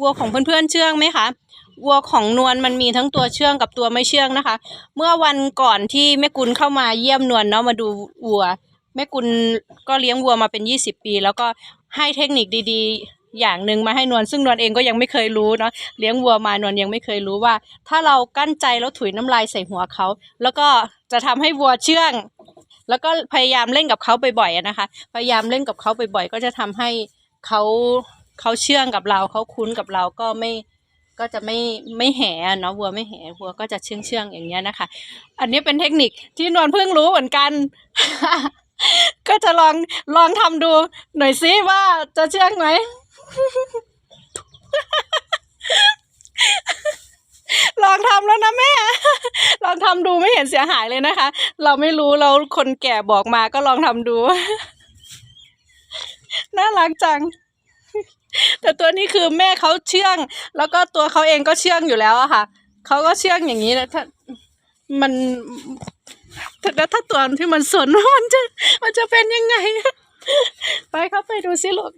วัวของเพื่อนๆเชื่องไหมคะวัวของนวลมันมีทั้งตัวเชื่องกับตัวไม่เชื่องนะคะ เมื่อวันก่อนที่แม่กุลเข้ามาเยี่ยมนวลเนาะมาดูวัวแม่กุลก็เลี้ยงวัวมาเป็นยี่สิบปี แล้วก็ให้เทคนิคดีๆ อย่างหนึ่งมาให้นวลซึ่งนวลเองก็ยังไม่เคยรู้เนาะเลี้ยงวัวมานวลยังไม่เคยรู้ว่า ถ้าเรากั้นใจแล้วถุยน้ำลายใส่หัวเขาแล้วก็จะทำให้วัวเชื่อง แล้วก็พยายามเล่นกับเขาบ่อยๆนะคะ พยายามเล่นกับเขาบ่อยๆ ก็จะทำให้เขา เขาเชื่องกับเราเขาคุ้นกับเราก็ไม่ก็จะไม่ไม่แห่เนาะวัวไม่แห่วัวก็จะเชื่องเชื่องอย่างเงี้ยนะคะ อันนี้เป็นเทคนิคที่นวลเพิ่งรู้เหมือนกัน ก็จะลองลองทำดูหน่อยซิว่าจะเชื่องไหมลองทำแล้วนะแม่ ลองทำดูไม่เห็นเสียหายเลยนะคะ เราไม่รู้เราคนแก่บอกมาก็ลองทำดู น่ารักจัง แต่ตัวนี้คือแม่เขาเชื่อง แล้วก็ตัวเขาเองก็เชื่องอยู่แล้วอะค่ะเขาก็เชื่องอย่างนี้นะถ้ามันแต่แล้วถ้าตัวที่มันสนมันจะมันจะเป็นยังไง ไปเข้าไปดูสิลูก